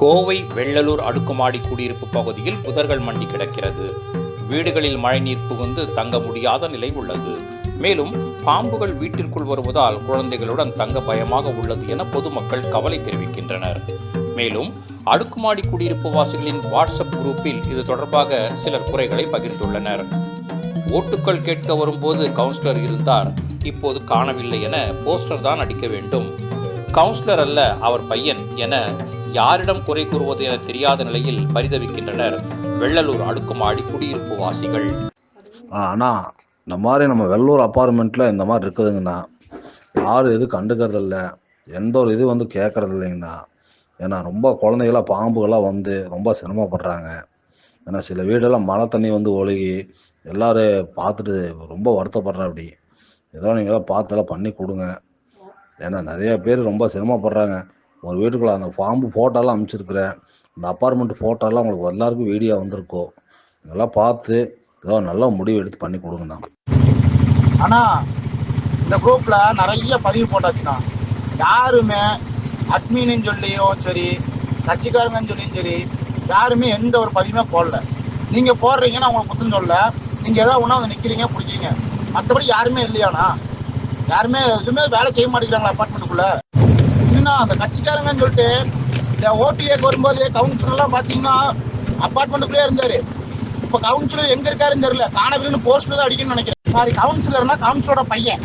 கோவை வெள்ளலூர் அடுக்குமாடி குடியிருப்பு பகுதியில் புதர்கள் மண்டி கிடக்கிறது. வீடுகளில் மழைநீர் புகுந்து தங்க முடியாத நிலை உள்ளது. மேலும் பாம்புகள் வீட்டிற்குள் வருவதால் குழந்தைகளுடன் தங்க பயமாக உள்ளது என பொதுமக்கள் கவலை தெரிவிக்கின்றனர். மேலும் அடுக்குமாடி குடியிருப்பு வாசிகளின் வாட்ஸ்அப் குரூப்பில் இது தொடர்பாக சிலர் குறைகளை பகிர்ந்துள்ளனர். ஓட்டுக்கள் கேட்க வரும்போது கவுன்சிலர் இருந்தார். இப்போது காணவில்லை என போஸ்டர் தான் அடிக்க வேண்டும். கவுன்சிலர் அல்ல அவர் பையன் என யாரிடம் குறை கூறுவது என தெரியாத நிலையில் பரிதவிக்கின்றனர். வெள்ளலூர் அடுக்குமாடி குடியிருப்பு வாசிகள். ஆ அண்ணா இந்த மாதிரி நம்ம வெள்ளூர் அப்பார்ட்மெண்ட்டில் இந்த மாதிரி இருக்குதுங்கண்ணா யாரும் எதுவும் கண்டுக்கிறதில்ல. எந்த ஒரு இது வந்து கேட்கறது இல்லைங்கண்ணா ஏன்னா ரொம்ப குழந்தைகளாம் பாம்புகளாக வந்து ரொம்ப சிரமப்படுறாங்க. ஏன்னா சில வீடெல்லாம் மழை தண்ணி வந்து ஒழுகி எல்லாரும் பார்த்துட்டு ரொம்ப வருத்தப்படுறேன் அப்படி. ஏதோ நீங்கள் பார்த்தெல்லாம் பண்ணி கொடுங்க. ஏன்னா நிறைய பேர் ரொம்ப சிரமப்படுறாங்க. ஒரு வீட்டுக்குள்ளே அந்த பாம்பு ஃபோட்டோலாம் அனுப்பிச்சிருக்கிறேன். இந்த அப்பார்ட்மெண்ட் ஃபோட்டோலாம் உங்களுக்கு எல்லாருக்கும் வீடியோ வந்திருக்கும் இதெல்லாம் பார்த்து ஏதோ நல்ல முடிவு எடுத்து பண்ணி கொடுங்கண்ணா அண்ணா. இந்த குரூப்பில் நிறைய பதிவு போட்டாச்சுண்ணா. யாருமே அட்மின்னு சொல்லியும் சரி கட்சிக்காரங்கன்னு சொல்லியும் சரி யாருமே எந்த ஒரு பதிவுமே போடல. நீங்கள் போடுறீங்கன்னா உங்களுக்கு குத்தம் சொல்ல நீங்கள் எதாவது ஒன்றா வந்து நிற்கிறீங்க பிடிக்கிறீங்க மற்றபடி யாருமே இல்லையாண்ணா. யாருமே எதுவுமே வேலை செய்ய மாட்டேங்கிறாங்களா அப்பார்ட்மெண்ட்டுக்குள்ளே பார்த்தீங்கன்னா அந்த கட்சிக்காரங்கன்னு சொல்லிட்டு இந்த ஓட்டு வரும்போது கவுன்சிலர்லாம் பார்த்தீங்கன்னா அப்பார்ட்மெண்ட்டுக்குள்ளே இருந்தார். இப்போ கவுன்சிலர் எங்கே இருக்காருன்னு தெரியல. காணவில்னு போஸ்டர் தான் அடிக்கணும்னு நினைக்கிறேன். சாரி கவுன்சிலர்னா கவுன்சிலரோட பையன்.